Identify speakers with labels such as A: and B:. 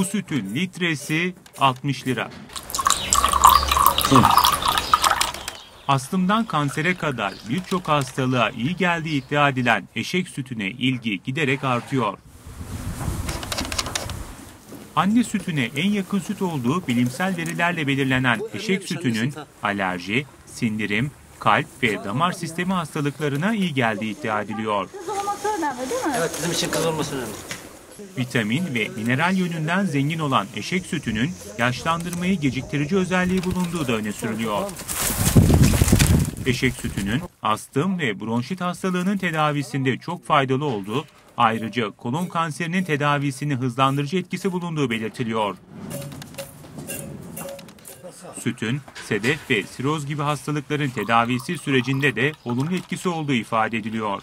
A: Bu sütün litresi 60 lira. Astımdan kansere kadar birçok hastalığa iyi geldiği iddia edilen eşek sütüne ilgi giderek artıyor. Anne sütüne en yakın süt olduğu bilimsel verilerle belirlenen eşek sütünün alerji, sindirim, kalp ve damar sistemi hastalıklarına iyi geldiği iddia ediliyor.
B: Kız olması önemli değil mi?
C: Evet bizim için kız olması önemli.
A: Vitamin ve mineral yönünden zengin olan eşek sütünün yaşlandırmayı geciktirici özelliği bulunduğu da öne sürülüyor. Eşek sütünün astım ve bronşit hastalığının tedavisinde çok faydalı olduğu, ayrıca kolon kanserinin tedavisini hızlandırıcı etkisi bulunduğu belirtiliyor. Sütün, sedef ve siroz gibi hastalıkların tedavisi sürecinde de olumlu etkisi olduğu ifade ediliyor.